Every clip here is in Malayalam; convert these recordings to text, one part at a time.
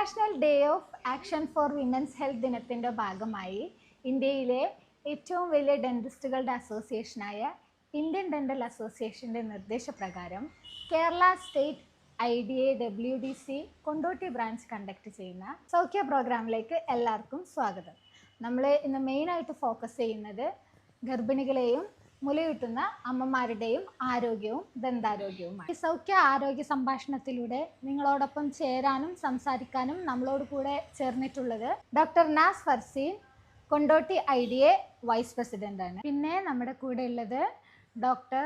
International day of action for women's health ദിനത്തിന്റെ ഭാഗമായി ഇന്ത്യയിലെ ഏറ്റവും വലിയ ഡെന്റിസ്റ്റുകളുടെ അസോസിയേഷനായ ഇന്ത്യൻ ഡെന്റൽ അസോസിയേഷന്റെ നിർദ്ദേശപ്രകാരം Kerala state I D A W D C Kondotty branch conduct ചെയ്യുന്ന സൗഖ്യ പ്രോഗ്രാമിലേക്ക് എല്ലാവർക്കും സ്വാഗതം. നമ്മൾ ഇന്ന് മെയിനായിട്ട് ഫോക്കസ് ചെയ്യുന്നത് ഗർഭിണികളെയും മുലയൂട്ടുന്ന അമ്മമാരുടെയും ആരോഗ്യവും ദന്താരോഗ്യവുമാണ്. ഈ സൗഖ്യ ആരോഗ്യ സംഭാഷണത്തിലൂടെ നിങ്ങളോടൊപ്പം ചേരാനും സംസാരിക്കാനും നമ്മളോട് കൂടെ ചേർന്നിട്ടുള്ളത് doctor Naz Farseen Kondotty I D A vice president ആണ്. പിന്നെ നമ്മുടെ കൂടെ ഉള്ളത് doctor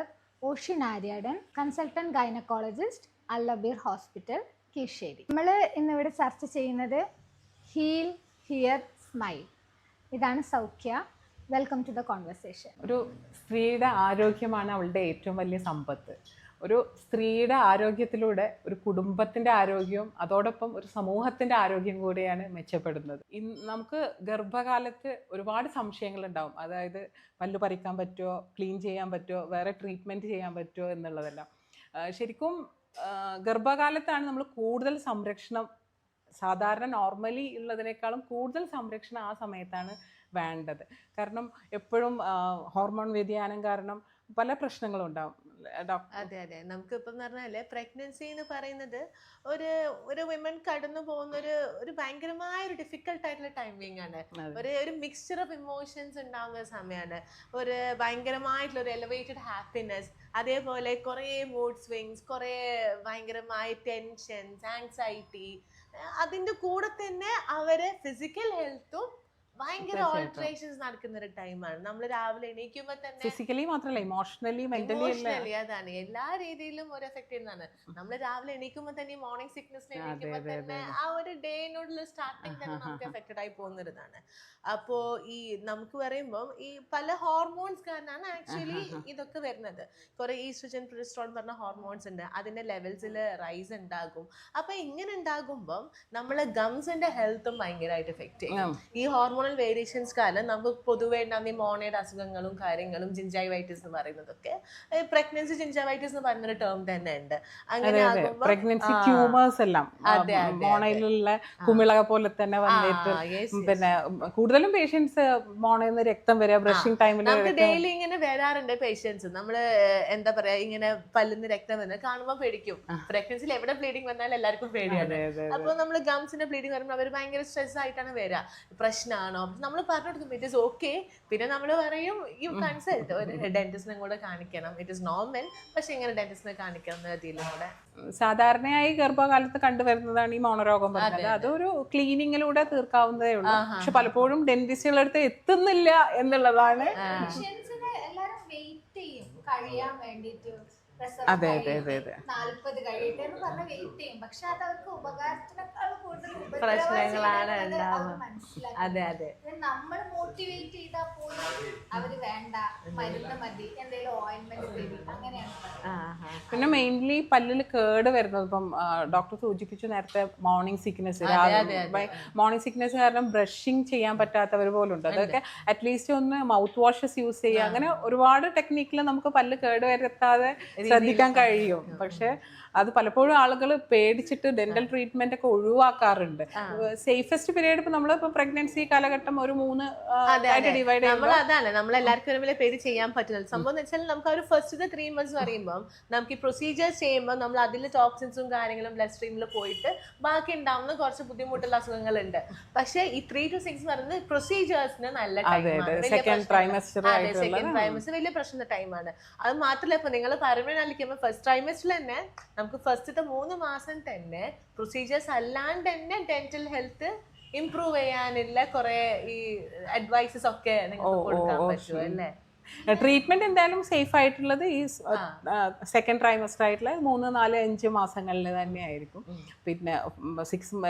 Oshin Aryadan consultant gynaecologist Al Abeer hospital Kizhissery നമ്മൾ ഇന്നിവിടെ ചർച്ച ചെയ്യുന്നത് ഹീൽ ഹിയർ സ്മൈൽ. ഇതാണ് Saukhya. Welcome to the conversation ഒരു സ്ത്രീയുടെ ആരോഗ്യമാണ് അവളുടെ ഏറ്റവും വലിയ സമ്പത്ത്. ഒരു സ്ത്രീയുടെ ആരോഗ്യത്തിലൂടെ ഒരു കുടുംബത്തിന്റെ ആരോഗ്യവും അതോടൊപ്പം ഒരു സമൂഹത്തിന്റെ ആരോഗ്യം കൂടിയാണ് മെച്ചപ്പെടുന്നത്. നമുക്ക് ഗർഭകാലത്ത് ഒരുപാട് സംശയങ്ങൾ ഉണ്ടാവും അതായത് പല്ല് പറിക്കാൻ പറ്റുമോ ക്ലീൻ ചെയ്യാൻ പറ്റുമോ വേറെ ട്രീറ്റ്മെന്റ് ചെയ്യാൻ പറ്റുമോ എന്നുള്ളതെല്ലാം. ശരിക്കും ഗർഭകാലത്താണ് നമ്മൾ കൂടുതൽ സംരക്ഷണം സാധാരണ നോർമലി ഉള്ളതിനേക്കാളും കൂടുതൽ സംരക്ഷണം ആ സമയത്താണ് വേണ്ടത്. കാരണം എപ്പോഴും ഹോർമോൺ വ്യതിയാനം കാരണം പല പ്രശ്നങ്ങളും ഉണ്ടാവും അതെ അതെ. നമുക്ക് ഇപ്പം പറഞ്ഞാൽ പ്രഗ്നൻസി എന്ന് പറയുന്നത് ഒരു ഒരു വിമൻ കടന്നു പോകുന്ന ഒരു ഒരു ഭയങ്കരമായ ഒരു ഡിഫിക്കൽട്ട് ആയിട്ടുള്ള ടൈമിംഗ് ആണ്. ഒരു ഒരു മിക്സ്ചർ ഓഫ് ഇമോഷൻസ് ഉണ്ടാകുന്ന സമയമാണ് ഒരു ഭയങ്കരമായിട്ടുള്ള ഒരു എലവേറ്റഡ് ഹാപ്പിനെസ് അതേപോലെ കുറേ മൂഡ് സ്വിങ്സ് കുറേ ഭയങ്കരമായ ടെൻഷൻസ് ആങ്സൈറ്റി അതിന്റെ കൂടെ തന്നെ അവരെ ഫിസിക്കൽ ഹെൽത്തും ഭയങ്കര. ഓൾട്രേഷൻസ് നടക്കുന്ന ഒരു ടൈമാണ് നമ്മൾ രാവിലെ എണീക്കുമ്പോ തന്നെ ഫിസിക്കലി മാത്രമല്ല ഇമോഷണലി മെന്റലി അതാണ്. എല്ലാ രീതിയിലും ഒരു എഫക്ട് ചെയ്യുന്നതാണ് നമ്മൾ രാവിലെ എണീക്കുമ്പോ തന്നെ മോർണിംഗ് സിക്നസ് അതെ, എണീക്കുമ്പോൾ തന്നെ ആ ഒരു ഡേനോടുള്ള സ്റ്റാർട്ടിങ് തന്നെ നമുക്ക് എഫക്റ്റഡ് ആയി പോകുന്നതാണ് അപ്പോ ഈ നമുക്ക് പറയുമ്പോൾ ഈ പല ഹോർമോൺസ് കാരണമാണ് ആക്ച്വലി ഇതൊക്കെ വരുന്നത്. കുറെ ഈസ്ട്രജൻ പ്രൊജസ്ട്രോൺ പറഞ്ഞ ഹോർമോൺസ് ഉണ്ട്. അതിന്റെ ലെവൽസിൽ റൈസ് ഉണ്ടാകും. അപ്പൊ ഇങ്ങനെ ഉണ്ടാകുമ്പോൾ നമ്മളെ ഗംസിന്റെ ഹെൽത്തും ഭയങ്കരമായിട്ട് എഫക്ട് ചെയ്യും. ഈ ഈ ഹോർമോണൽ വേരിയേഷൻസ് കാരണം നമുക്ക് പൊതുവേ ഉണ്ടാകുന്ന ഈ മോണയുടെ അസുഖങ്ങളും കാര്യങ്ങളും ജിഞ്ചൈവൈറ്റിസ് എന്ന് പറയുന്നതൊക്കെ പ്രഗ്നൻസി ജിഞ്ചൈവൈറ്റിസ് എന്ന് പറയുന്നൊരു ടേം തന്നെ ഉണ്ട്. അങ്ങനെ പ്രഗ്നൻസി ട്യൂമേഴ്സ് എല്ലാം. മോണയിലുള്ള കുമിളക പോലെ തന്നെ വന്നിട്ട്. പിന്നെ കൂടുതലും പേഷ്യൻസ് മോണയിൽ നിന്ന് രക്തം വരിക ബ്രഷിംഗ് ടൈമിൽ നമുക്ക് ഡെയിലി ഇങ്ങനെ വരാറുണ്ട് പേഷ്യൻസ് നമ്മൾ എന്താ പറയാ ഇങ്ങനെ പല്ലിന്ന് രക്തം വരുന്നത് കാണുമ്പോൾ പേടിക്കും. പ്രഗ്നൻസിൽ എവിടെ ബ്ലീഡിങ് വന്നാലും എല്ലാവർക്കും പേടിയാണ്. അപ്പോൾ നമ്മൾ ഗംസിന്റെ ബ്ലീഡിങ് വരുമ്പോൾ അവർ ഭയങ്കര സ്ട്രെസ് ആയിട്ടാണ് വരിക പ്രശ്നമാണോ നമ്മൾ പറഞ്ഞു കൊടുക്കും ഇറ്റ് ഇസ് ഓക്കെ പിന്നെ നമ്മൾ പറയും യു കൺസൾട്ട് ഒരു ഡെന്റിസ്റ്റിനെ കൂടെ കാണിക്കണം. ഇറ്റ് ഇസ് നോർമൽ പക്ഷെ ഇങ്ങനെ ഡെന്റിസ്റ്റിനെ കാണിക്കണം എന്ന രീതിയിലും കൂടെ. സാധാരണയായി ഗർഭകാലത്ത് കണ്ടുവരുന്നതാണ് ഈ മോണരോഗം പറഞ്ഞത്. അതൊരു ക്ലീനിങ്ങിലൂടെ തീർക്കാവുന്നതേ ഉള്ളൂ. പക്ഷെ പലപ്പോഴും ഡെന്റിസ്റ്റുകളുടെ അടുത്ത് എത്തുന്നില്ല എന്നുള്ളതാണ് എല്ലാരും വെയിറ്റ് ചെയ്യും. കഴിയാൻ വേണ്ടിയിട്ട്. അതെ അതെ അതെ അതെ. നാല്പത് കഴിയട്ടെ എന്ന് പറഞ്ഞ് വെയിറ്റ് ചെയ്യും. പക്ഷെ അത് അവർക്ക് ഉപകാരത്തിനേക്കാൾ കൂടുതൽ പ്രശ്നങ്ങളാണ്. അതെ അതെ. നമ്മൾ മോട്ടിവേറ്റ് ചെയ്താൽ പോലും അവർ വേണ്ട മരുന്ന് മതി എന്തെങ്കിലും ഓയിൻമെന്റ് തരി. അങ്ങനെയാണ് പിന്നെ മെയിൻലി പല്ലിൽ കേട് വരുന്നത് ഇപ്പം ഡോക്ടർ സൂചിപ്പിച്ചു നേരത്തെ മോർണിംഗ് സിക്നസ് മോർണിംഗ് സിക്നസ് കാരണം ബ്രഷിങ് ചെയ്യാൻ പറ്റാത്തവർ പോലും ഉണ്ട്. അതൊക്കെ അറ്റ്ലീസ്റ്റ് ഒന്ന് മൗത്ത് വാഷസ് യൂസ് ചെയ്യുക. അങ്ങനെ ഒരുപാട് ടെക്നിക്കിൽ നമുക്ക് പല്ല് കേട് വരുത്താതെ ശ്രദ്ധിക്കാൻ കഴിയും. പക്ഷെ അത് പലപ്പോഴും ആളുകൾ പേടിച്ചിട്ട് ഡെന്റൽ ട്രീറ്റ്മെന്റ് ഒക്കെ ഒഴിവാക്കാറുണ്ട്. സേഫസ്റ്റ് പീരീഡ് ഇപ്പൊ നമ്മൾ ഇപ്പൊ പ്രഗ്നൻസി കാലഘട്ടം ഒരു മൂന്ന് ഡിവൈഡ് നമ്മൾ അതാണ്. നമ്മൾ എല്ലാവർക്കും വലിയ പേര് ചെയ്യാൻ പറ്റുന്നത് സംഭവം എന്ന് വെച്ചാൽ നമുക്ക് ഒരു ഫസ്റ്റ് ത്രീ മന്ത്സ് പറയുമ്പോൾ നമുക്ക് ഈ പ്രൊസീജിയേഴ്സ് ചെയ്യുമ്പോൾ നമ്മൾ അതിൽ ടോക്സിൻസും കാര്യങ്ങളും ബ്ലഡ് സ്ട്രീമിൽ പോയിട്ട് ബാക്കി ഉണ്ടാവുന്ന കുറച്ച് ബുദ്ധിമുട്ടുള്ള അസുഖങ്ങളുണ്ട്. പക്ഷെ ഈ ത്രീ ടു സിക്സ് പറയുന്നത് പ്രൊസീജിയേഴ്സിന് നല്ല ടൈം ആണ്. സെക്കൻഡ് ട്രൈമസ്റ്റർ ട്രൈമസ്റ്റർ വലിയ പ്രശ്നമുള്ള ടൈമാണ് അത് മാത്രമല്ല ഇപ്പൊ നിങ്ങൾ പറയുമ്പോഴായിരിക്കുമ്പോൾ ഫസ്റ്റ് ട്രൈമസ്റ്ററിൽ തന്നെ നമുക്ക് ഫസ്റ്റത്തെ മൂന്ന് മാസം തന്നെ പ്രൊസീജിയേഴ്സ് അല്ലാണ്ട് തന്നെ ഡെന്റൽ ഹെൽത്ത് ഇംപ്രൂവ് ചെയ്യാനുള്ള കുറെ ഈ അഡ്വൈസസ് ഒക്കെ നിങ്ങൾക്ക് കൊടുക്കാൻ പറ്റും അല്ലേ? ട്രീറ്റ്മെന്റ് എന്തായാലും സേഫ് ആയിട്ടുള്ളത് ഈ സെക്കൻഡ് ട്രൈമസ്റ്റർ ആയിട്ടുള്ള മൂന്ന് നാല് അഞ്ച് മാസങ്ങളിൽ തന്നെയായിരിക്കും പിന്നെ സിക്സ്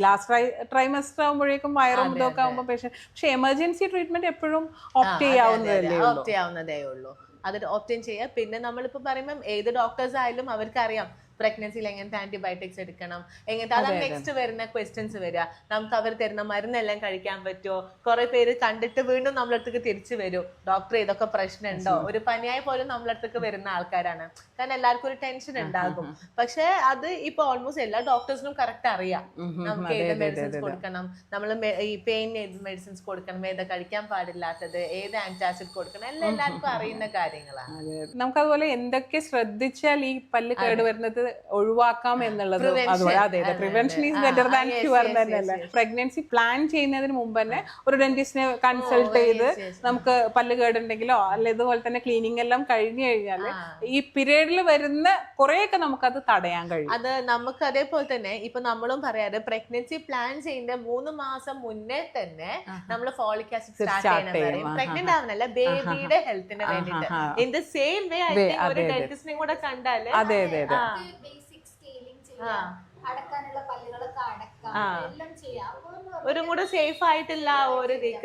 ലാസ്റ്റ് ട്രൈമസ്റ്റർ ആകുമ്പോഴേക്കും വയറും ഇതൊക്കെ ആകുമ്പോൾ പക്ഷേ പക്ഷെ എമർജൻസി ട്രീറ്റ്മെന്റ് എപ്പോഴും ഓപ്റ്റ് ചെയ്യാവുന്നതല്ലേ ഓപ്റ്റ് ചെയ്യാവുന്നതേ ഉള്ളൂ. അത് ഓപ്റ്റൈൻ ചെയ്യാം. പിന്നെ നമ്മളിപ്പോൾ പറയുമ്പം ഏത് ഡോക്ടേഴ്സ് ആയാലും അവർക്കറിയാം. പ്രഗ്നൻസിയിൽ എങ്ങനത്തെ ആന്റിബയോട്ടിക്സ് എടുക്കണം എങ്ങനത്തെ അതാണ് നെക്സ്റ്റ് വരുന്ന ക്വസ്റ്റ്യൻസ് വരിക. നമുക്ക് അവർ തരുന്ന മരുന്നെല്ലാം കഴിക്കാൻ പറ്റുമോ? കുറെ പേര് കണ്ടിട്ട് വീണ്ടും നമ്മളടുത്തേക്ക് തിരിച്ചു വരും. ഡോക്ടർ ഇതൊക്കെ പ്രശ്നമുണ്ടോ? ഒരു പനിയായി പോലും നമ്മളടുത്തേക്ക് വരുന്ന ആൾക്കാരാണ്. കാരണം എല്ലാവർക്കും ഒരു ടെൻഷൻ ഉണ്ടാകും. പക്ഷെ അത് ഇപ്പൊ ഓൾമോസ്റ്റ് എല്ലാ ഡോക്ടേഴ്സിനും കറക്റ്റ് അറിയാം. നമുക്ക് ഏത് മെഡിസിൻസ് കൊടുക്കണം? നമ്മൾ ഈ പെയിൻ ഏത് മെഡിസിൻസ് കൊടുക്കണം? ഏതാ കഴിക്കാൻ പാടില്ലാത്തത്? ഏത് ആന്റാസിഡ് കൊടുക്കണം? എല്ലാം എല്ലാവർക്കും അറിയുന്ന കാര്യങ്ങളാണ്. നമുക്ക് നമുക്കതുപോലെ എന്തൊക്കെ ശ്രദ്ധിച്ചാൽ ഈ പല്ല് കേടുവരുന്നത് ഒഴിവാക്കാം എന്നുള്ളത്. അതുപോലെ. അതെ അതെ, prevention is better than cure തന്നെയല്ല. പ്രഗ്നൻസി പ്ലാൻ ചെയ്യുന്നതിന് മുമ്പ് തന്നെ ഒരു ഡെന്റിസ്റ്റിനെ കൺസൾട്ട് ചെയ്ത് yes, yes. നമുക്ക് പല്ല് കേടുണ്ടെങ്കിലോ അല്ല ഇതുപോലെ തന്നെ ക്ലീനിങ് എല്ലാം കഴിഞ്ഞു കഴിഞ്ഞാൽ ഈ പീരീഡിൽ വരുന്ന കുറെയൊക്കെ നമുക്കത് തടയാൻ കഴിയും. അത് നമുക്ക് അതേപോലെ തന്നെ ഇപ്പൊ നമ്മളും പറയാറ് പ്രഗ്നൻസി പ്ലാൻ ചെയ്യുന്ന മൂന്ന് മാസം മുന്നേ തന്നെ നമ്മൾ ഫോളിക് ആസിഡ് സ്റ്റാർട്ട് ചെയ്യണം. പ്രഗ്നന്റ് ആവുന്നല്ല ബേബിയുടെ ഹെൽത്തിന് വേണ്ടിയിട്ട്. ഇൻ ദ സെയിം വേ ഒരു. ഡെന്റിസ്റ്റിനെ കൂടെ കണ്ടാൽ അതെ അതെ അതെ ആ. ബേസിക് സ്കെയിലിംഗ് ആ. ചെയ്യാം അടക്കാനുള്ള പല്ലുകളൊക്കെ അടക്കാം. എല്ലാം ചെയ്യാം. എന്ന് ഒരു കൂടെ സേഫ് ആയിട്ടില്ല ഓരോ ഒരു teeth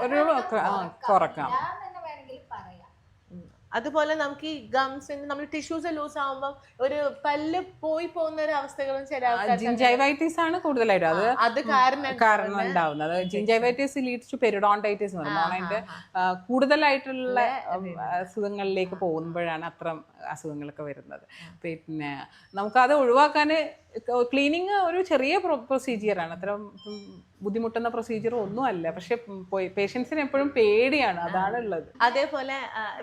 ഒരു കുറക്കാം. കുറക്കാം. ഇല്ലാന്ന് തന്നെ വേണമെങ്കിൽ പറയാം അതുപോലെ നമുക്ക് ഈ ഗംസിന് നമ്മൾ ടിഷ്യൂസ് ലൂസ് ആവുമ്പോൾ ഒരു പല്ല് പോയി പോകുന്ന ഒരു അവസ്ഥകളും ചില ജിൻജൈവൈറ്റിസ് ജിഞ്ചൈവൈറ്റിസ് ആണ് കൂടുതലായിട്ടും. അത് അത് കാരണം കാരണം ഉണ്ടാവുന്നത്. ജിഞ്ചൈവൈറ്റിസ് ലീഡ്സ് ടു പെരിഡോണ്ടൈറ്റിസ് മോണൈന്റെ കൂടുതലായിട്ടുള്ള അസുഖങ്ങളിലേക്ക് പോകുമ്പോഴാണ് അത്തരം അസുഖങ്ങളൊക്കെ വരുന്നത്. പിന്നെ നമുക്കത് ഒഴിവാക്കാൻ ക്ലീനിങ് ഒരു ചെറിയ പ്രൊസീജിയറാണ് അത്ര ബുദ്ധിമുട്ടുന്ന പ്രൊസീജിയർ ഒന്നും അല്ല. പക്ഷെ പേഷ്യൻസിന് എപ്പോഴും പേടിയാണ്. അതാണ് ഉള്ളത്. അതേപോലെ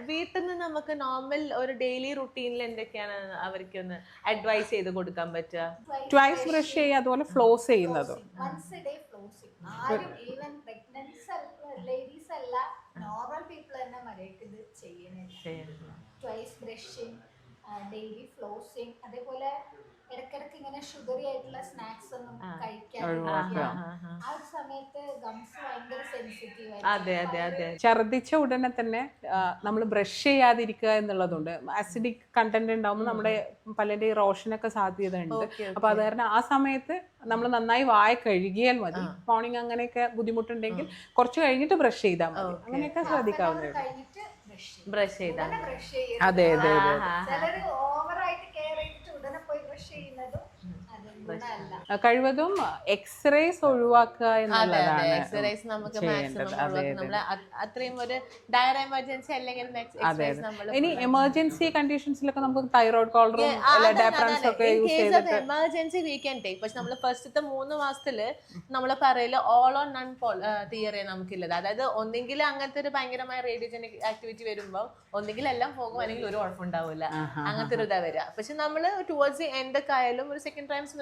വീട്ടിൽ നിന്ന് നമുക്ക് നോർമൽ ഒരു ഡെയിലി റുട്ടീനിൽ എന്തൊക്കെയാണ് അവർക്ക് ഒന്ന് അഡ്വൈസ് ചെയ്ത് കൊടുക്കാൻ പറ്റുക? ട്വൈസ് ബ്രഷ് ചെയ്യുക അതുപോലെ ഫ്ലോസ് ചെയ്യുന്നതും. ലേഡീസ് അല്ല നോർമൽ പീപ്പിൾ തന്നെ മര്യാദയ്ക്ക് ഇത് ചെയ്യുന്നില്ല ട്വൈസ് ബ്രഷിങ് ഡെയിലി ഫ്ലോസിങ് അതേപോലെ ഇടയ്ക്കിടയ്ക്ക് ഇങ്ങനെ ഷുഗറി ആയിട്ടുള്ള സ്നാക്സ് ഒന്നും കഴിക്കാൻ ഒഴിവാക്കുക. ആ ഒരു സമയത്ത് ഗംസ് ഭയങ്കര സെൻസിറ്റീവ് അതെ അതെ അതെ ഛർദ്ദിച്ച ഉടനെ തന്നെ നമ്മൾ ബ്രഷ് ചെയ്യാതിരിക്കുക എന്നുള്ളതുണ്ട്. അസിഡിക് കണ്ടന്റ് ഉണ്ടാവുമ്പോൾ നമ്മുടെ പല്ലിന്റെ ഈ റോഷനൊക്കെ സാധ്യത ഉണ്ട് അപ്പൊ അത് കാരണം ആ സമയത്ത് നമ്മൾ നന്നായി വായ കഴുകിയാൽ മതി. മോർണിംഗ് അങ്ങനെയൊക്കെ ബുദ്ധിമുട്ടുണ്ടെങ്കിൽ കുറച്ച് കഴിഞ്ഞിട്ട് ബ്രഷ് ചെയ്താൽ മതി. അങ്ങനെയൊക്കെ ശ്രദ്ധിക്കാവുന്നേ ബ്രഷ് ചെയ്താൽ അതെ അതെ അതെ ചിലര് ഓവറായിട്ട് കെയർ ചെയ്തിട്ട് ഉടനെ പോയി ബ്രഷ് ചെയ്യുന്നതും അതും ഗുണമല്ല ആ, കഴിവതും എക്സ്റേസ് ഒഴിവാക്കുക എന്നുള്ളതാണ് എക്സ്റേസ് നമുക്ക് മാക്സിമം. നമ്മൾ അത്രയും ഒരു ഡയർ എമർജൻസി അല്ലെങ്കിൽ അതെ എക്സസൈസ് ഇനി എമർജൻസി കണ്ടീഷൻസിലൊക്കെ നമുക്ക് തൈറോയ്ഡ് കോളറും ഡയപ്രാംസ് ഒക്കെ യൂസ് ചെയ്തിട്ട് എമർജൻസി വീക്കെൻഡ് ടേക്ക് പക്ഷെ നമ്മൾ ഫസ്റ്റത്തെ മൂന്ന് മാസത്തിൽ നമ്മൾ പറയില്ല ഓൾ ഓൺ നൺ തിയറി നമുക്കില്ലത്. അതായത് ഒന്നെങ്കിൽ അങ്ങനത്തെ ഒരു ഭയങ്കരമായ റേഡിയോജനിക് ആക്ടിവിറ്റി വരുമ്പോൾ ഒന്നെങ്കിൽ എല്ലാം പോകും അല്ലെങ്കിൽ ഒരു കുഴപ്പമുണ്ടാവില്ല അങ്ങനത്തെ ഒരു ഇതാ വരിക. പക്ഷെ നമ്മൾ ടുവേർഡ്സ് ദി എൻഡ് ഒക്കെ ആയാലും ഒരു second times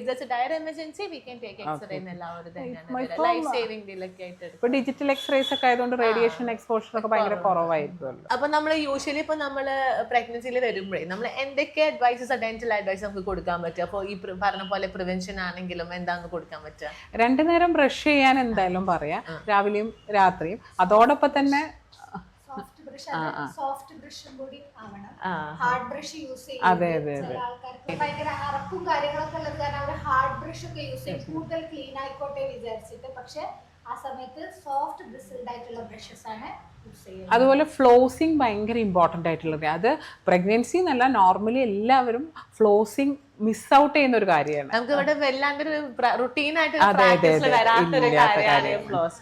if there's dire emergency we എന്നുള്ള ആ ഒരു തന്നെയാണ് ലൈഫ് സേവിംഗ് ഡീലൊക്കെ ആയിട്ട് എടുക്കും. ഇപ്പൊ ഡിജിറ്റൽ എക്സ്റേസ് ഒക്കെ ആയതുകൊണ്ട് റേഡിയേഷൻ എക്സ്പോഷർ ഒക്കെ ഭയങ്കര കുറവായിരിക്കുമല്ലോ. അപ്പൊ നമ്മൾ യൂഷ്വലി ഇപ്പൊ നമ്മൾ പ്രഗ്നൻസിയിൽ വരുമ്പോഴേ നമ്മൾ എന്തൊക്കെ അഡ്വൈസസ് ഡെന്റൽ അഡ്വൈസ് നമുക്ക് കൊടുക്കാൻ പറ്റും അപ്പോൾ ഈ പറഞ്ഞ പോലെ പ്രിവെൻഷൻ ആണെങ്കിലും എന്താന്ന് കൊടുക്കാൻ പറ്റുക? രണ്ടു നേരം ബ്രഷ് ചെയ്യാൻ എന്തായാലും പറയാം. രാവിലെയും രാത്രിയും. അതോടൊപ്പം തന്നെ ബ്രഷ് സോഫ്റ്റ് ബ്രഷും കൂടി ആവണം. ആ. ഹാർഡ് ബ്രഷ് യൂസ് ചെയ്യും. ആൾക്കാർക്ക് ഭയങ്കര അറപ്പും കാര്യങ്ങളൊക്കെ ഉള്ളത് കാരണം അവർ ഹാർഡ് ബ്രഷ് ഒക്കെ യൂസ് ചെയ്യും. കൂടുതൽ ക്ലീൻ ആയിക്കോട്ടെ വിചാരിച്ചിട്ട്. പക്ഷെ ആ സമയത്ത് സോഫ്റ്റ് ബ്രിസിൽഡ് ആയിട്ടുള്ള ബ്രഷസ് ആണ് അതുപോലെ ഫ്ലോസിങ് ഭയങ്കര ഇമ്പോർട്ടന്റ് ആയിട്ടുള്ളത് അത് പ്രഗ്നൻസി എന്നല്ല നോർമലി എല്ലാവരും ഫ്ലോസിങ് മിസ് ഔട്ട് ചെയ്യുന്ന ഒരു കാര്യമാണ് നമുക്ക് ഇവിടെ വല്ലാണ്ടൊരു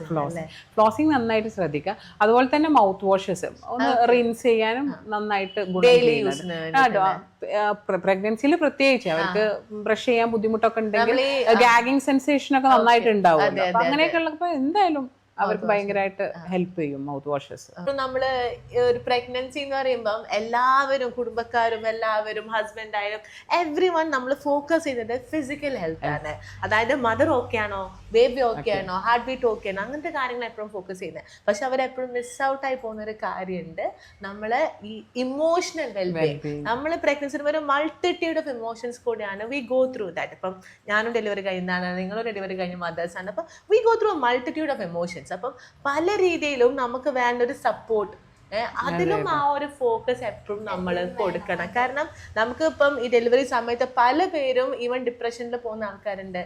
ഫ്ലോസ് ഫ്ലോസിങ് നന്നായിട്ട് ശ്രദ്ധിക്കുക. അതുപോലെ തന്നെ മൗത്ത് വാഷസ് ഒന്ന് റിൻസ് ചെയ്യാനും നന്നായിട്ട് പ്രഗ്നൻസിയിൽ പ്രത്യേകിച്ച് അവർക്ക് ബ്രഷ് ചെയ്യാൻ ബുദ്ധിമുട്ടൊക്കെ ഉണ്ടെങ്കിൽ ഗാഗിങ് സെൻസേഷൻ ഒക്കെ നന്നായിട്ട് ഉണ്ടാവും അങ്ങനെയൊക്കെ ഉള്ളപ്പോ എന്തായാലും അവർക്ക് ഭയങ്കരമായിട്ട് ഹെൽപ്പ് ചെയ്യും മൗത്ത് വാഷസ് നമ്മൾ ഒരു പ്രഗ്നൻസി എന്ന് പറയുമ്പോൾ എല്ലാവരും കുടുംബക്കാരും എല്ലാവരും ഹസ്ബൻഡ് ആയാലും എവ്രി വൺ നമ്മൾ ഫോക്കസ് ചെയ്യുന്നത് ഫിസിക്കൽ ഹെൽത്ത് ആണ്. അതായത് മദർ ഓക്കെ ആണോ? ബേബി ഓക്കെ ആണോ? ഹാർട്ട് ബീറ്റ് ഓക്കെ ആണോ? അങ്ങനത്തെ കാര്യങ്ങൾ എപ്പോഴും ഫോക്കസ് ചെയ്യുന്നത് പക്ഷെ അവരെപ്പോഴും മിസ് ഔട്ട് ആയി പോകുന്ന ഒരു കാര്യമുണ്ട്. നമ്മളെ ഈ ഇമോഷണൽ വെൽബീങ് നമ്മൾ പ്രഗ്നൻസി ഒരു മൾട്ടിറ്റ്യൂഡ് ഓഫ് ഇമോഷൻസ് കൂടിയാണ് വി ഗോ ത്രൂ ദാറ്റ് ഇപ്പം ഞാനും ഡെലിവറി കഴിഞ്ഞതാണ് നിങ്ങളും ഡെലിവറി കഴിഞ്ഞ മദേഴ്സ് ആണ്. അപ്പം we go through multitude of emotions അപ്പം പല രീതിയിലും നമുക്ക് വേണ്ട ഒരു സപ്പോർട്ട് അതിലും ആ ഒരു ഫോക്കസ് എപ്പോഴും നമ്മൾ കൊടുക്കണം. കാരണം നമുക്ക് ഇപ്പം ഈ ഡെലിവറി സമയത്ത് പല പേരും ഈവൻ ഡിപ്രഷനിൽ പോകുന്ന ആൾക്കാരുണ്ട്.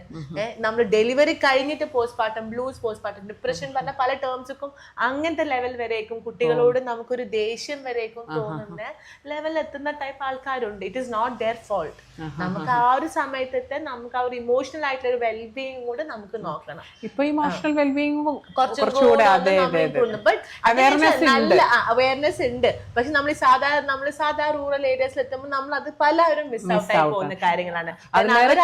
നമ്മൾ ഡെലിവറി കഴിഞ്ഞിട്ട് പോസ്റ്റ്മോർട്ടം ബ്ലൂസ് പോസ്റ്റ്മോർട്ടം ഡിപ്രഷൻ പറഞ്ഞ പല ടേംസും അങ്ങനത്തെ ലെവൽ വരേക്കും കുട്ടികളോട് നമുക്കൊരു ദേഷ്യം വരേക്കും തോന്നുന്ന ലെവൽ എത്തുന്ന ടൈപ്പ് ആൾക്കാരുണ്ട്. It is not their fault നമുക്ക് ആ ഒരു സമയത്തത്തെ നമുക്ക് ആ ഒരു ഇമോഷണൽ ആയിട്ടുള്ള ഒരു വെൽബീങ് കൂടെ നമുക്ക് നോക്കണം. ഇപ്പൊ ഇമോഷണൽ വെൽബീങ് കുറച്ചും കുറച്ചുകൂടെ കൂടെ അതെ അവയർനെസ് ഉണ്ട്. പക്ഷെ നമ്മൾ സാധാരണ നമ്മൾ സാധാരണ റൂറൽ ഏരിയസിൽ എത്തുമ്പോൾ നമ്മൾ അത് പലരും മിസ് ഔട്ട് ആയി പോകുന്ന കാര്യങ്ങളാണ്.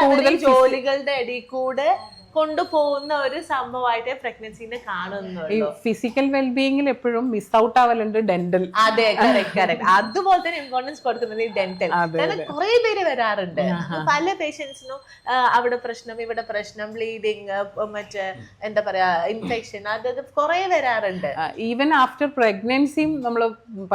കൂടുതൽ ജോലികളുടെ ഇടയിൽ കൂടെ കൊണ്ടുപോകുന്ന ഒരു സംഭവമായിട്ടേ പ്രഗ്നൻസിനെ ഈ കാണുന്നുള്ളൂ ഫിസിക്കൽ വെൽബീയിങ്ങിൽ എപ്പോഴും മിസ് ഔട്ട് ആവലുണ്ട് ഡെന്റൽ അതെ കറക്റ്റ് കറക്റ്റ് അതുപോലെ തന്നെ ഇമ്പോർട്ടൻസ് കൊടുക്കുന്നത് ഈ ഡെന്റൽ കാരണം കുറെ പേര് വരാറുണ്ട്. പല പേഷ്യൻസിനും അവിടെ പ്രശ്നം ഇവിടെ പ്രശ്നം ബ്ലീഡിങ് മറ്റേ എന്താ പറയാ ഇൻഫെക്ഷൻ അത് കുറെ വരാറുണ്ട്. ഈവൻ ആഫ്റ്റർ പ്രഗ്നൻസിയും നമ്മൾ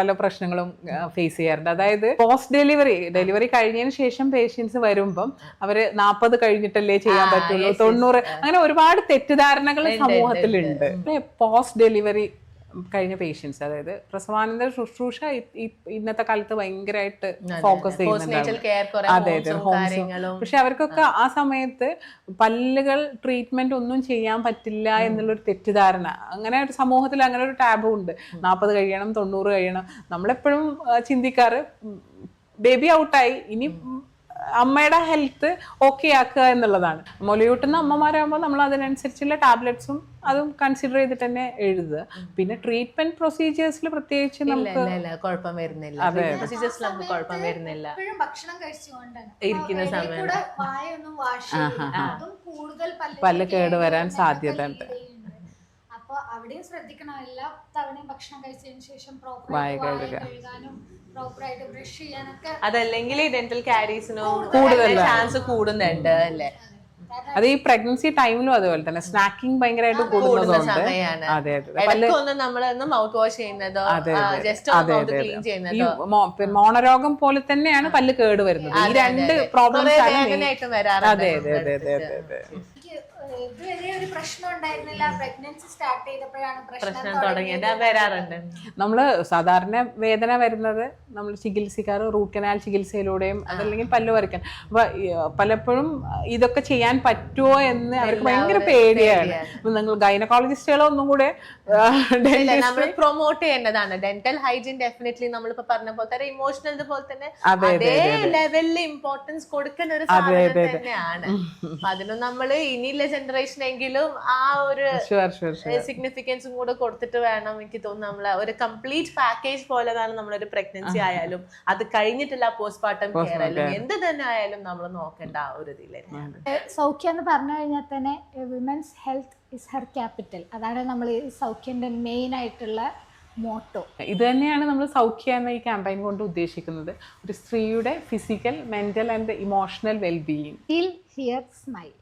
പല പ്രശ്നങ്ങളും ഫേസ് ചെയ്യാറുണ്ട്. അതായത് പോസ്റ്റ് ഡെലിവറി ഡെലിവറി കഴിഞ്ഞതിന് ശേഷം പേഷ്യൻസ് വരുമ്പം അവർ നാൽപ്പത് കഴിഞ്ഞിട്ടല്ലേ ചെയ്യാൻ പറ്റുള്ളൂ. തൊണ്ണൂറ് അങ്ങനെ ഒരുപാട് തെറ്റിദ്ധാരണകൾ സമൂഹത്തിലുണ്ട്. പോസ്റ്റ് ഡെലിവറി കഴിഞ്ഞ പേഷ്യൻസ് അതായത് പ്രസവാനന്തര ശുശ്രൂഷ ഇന്നത്തെ കാലത്ത് ഭയങ്കരമായിട്ട് ഫോക്കസ് ചെയ്യുന്നുണ്ട് അതെ അതെ പക്ഷെ അവർക്കൊക്കെ ആ. സമയത്ത് പല്ലുകൾ ട്രീറ്റ്മെന്റ് ഒന്നും ചെയ്യാൻ പറ്റില്ല എന്നുള്ളൊരു തെറ്റിദ്ധാരണ. അങ്ങനെ ഒരു സമൂഹത്തിൽ അങ്ങനെ ഒരു ടാബും ഉണ്ട്. നാൽപ്പത് കഴിയണം തൊണ്ണൂറ് കഴിയണം. നമ്മളെപ്പോഴും ചിന്തിക്കാറ് ബേബി ഔട്ടായി ഇനി അമ്മയുടെ ഹെൽത്ത് ഓക്കെ ആക്കുക എന്നുള്ളതാണ്. മുലയൂട്ടുന്ന അമ്മമാരാകുമ്പോൾ നമ്മൾ അതിനനുസരിച്ചുള്ള ടാബ്ലറ്റ്സും അതും കൺസിഡർ ചെയ്തിട്ട് തന്നെ എഴുതുക. പിന്നെ ട്രീറ്റ്മെന്റ് പ്രൊസീജിയേഴ്സിൽ പ്രത്യേകിച്ച് നമുക്ക് ഇല്ല ഇല്ല കുഴപ്പം വരുന്നില്ല. അതെ, അതെ. പ്രൊസീജിയേഴ്സ് നമുക്ക് കുഴപ്പം വരുന്നില്ല. ഭക്ഷണം കഴിച്ചുകൊണ്ടാണ് ഇരിക്കുന്ന സമയം. കൂടെ വായൊന്നും വാഷ് ചെയ്യില്ല അതും കൂടുതൽ പല്ല് കേട് വരാൻ സാധ്യതയുണ്ട്. അപ്പൊ അവിടെയും ശ്രദ്ധിക്കണം. എല്ലാ തവണയും ഭക്ഷണം കഴിച്ചതിന് ശേഷം പ്രോപ്പർ വായ വായ കഴുകാനും പ്രോപ്പർ ആയിട്ട് ബ്രഷ് ചെയ്യാനൊക്കെ അതല്ലെങ്കിൽ ഡെന്റൽ കാരീസിനോ കൂടുതൽ ചാൻസ് കൂടുന്നുണ്ട് അല്ലേ? അത്. ഈ പ്രഗ്നൻസി ടൈമിലും അതുപോലെ തന്നെ. സ്നാക്കിംഗ് ഭയങ്കരമായിട്ട് കൂടുന്ന കൂടുന്നതുകൊണ്ട് മൗത്ത് വാഷ് ചെയ്യുന്നതോ മോണരോഗം പോലെ തന്നെയാണ് പല്ല് കേട് വരുന്നത് ഈ രണ്ട്. പ്രോബ്ലംസ് അതെ അതെ അതെ അതെ അതെ ഇതുവരെ ഒരു പ്രശ്നം ഉണ്ടായിരുന്നില്ല. പ്രഗ്നൻസി സ്റ്റാർട്ട് ചെയ്തപ്പോഴാണ് പ്രശ്നം തുടങ്ങിയത്. വരാറുണ്ട്. നമ്മൾ സാധാരണ വേദന വരുന്നത് നമ്മൾ ചികിത്സിക്കാറ് റൂട്ട് കനാൽ ചികിത്സയിലൂടെയും അതല്ലെങ്കിൽ പല്ല് വരയ്ക്കാൻ അപ്പൊ പലപ്പോഴും ഇതൊക്കെ ചെയ്യാൻ പറ്റുമോ എന്ന് അവർക്ക് ഭയങ്കര പേടിയാണ്. നിങ്ങൾ ഗൈനക്കോളജിസ്റ്റുകളെ ഒന്നും കൂടെ ഇല്ല നമ്മൾ പ്രൊമോട്ട് ചെയ്യേണ്ടതാണ്. ഡെന്റൽ ഹൈജീൻ ഡെഫിനറ്റ്ലി നമ്മളിപ്പോ പറഞ്ഞ പോലെ തന്നെ ഇമോഷണൽ പോലെ തന്നെ അതെ, ലെവലിൽ ഇമ്പോർട്ടൻസ് കൊടുക്കുന്ന ഒരു സാധനം. തന്നെയാണ്. അതിനും അതിന് നമ്മൾ ഇനിയുള്ള ജനറേഷൻ എങ്കിലും ആ ഒരു സിഗ്നിഫിക്കൻസും കൂടെ കൊടുത്തിട്ട് വേണം എനിക്ക് തോന്നുന്നു നമ്മളെ ഒരു കംപ്ലീറ്റ് പാക്കേജ് പോലെ തന്നെ നമ്മളൊരു പ്രഗ്നൻസി ആയാലും. അത് കഴിഞ്ഞിട്ടില്ല പോസ്റ്റ്മോർട്ടം കെയർ അല്ലെങ്കിൽ എന്ത് തന്നെ ആയാലും നമ്മൾ നോക്കേണ്ട ആ ഒരു ഇതിൽ സൗഖ്യം എന്ന് പറഞ്ഞു കഴിഞ്ഞാൽ തന്നെ women's health is her capital അതാണ് നമ്മൾ ഈ സൗഖ്യന്റെ മെയിൻ ആയിട്ടുള്ള മോട്ടോ ഇത് തന്നെയാണ് നമ്മൾ സൗഖ്യ എന്ന ഈ ക്യാമ്പയിൻ കൊണ്ട് ഉദ്ദേശിക്കുന്നത്. ഒരു സ്ത്രീയുടെ physical mental and emotional wellbeing feel here smile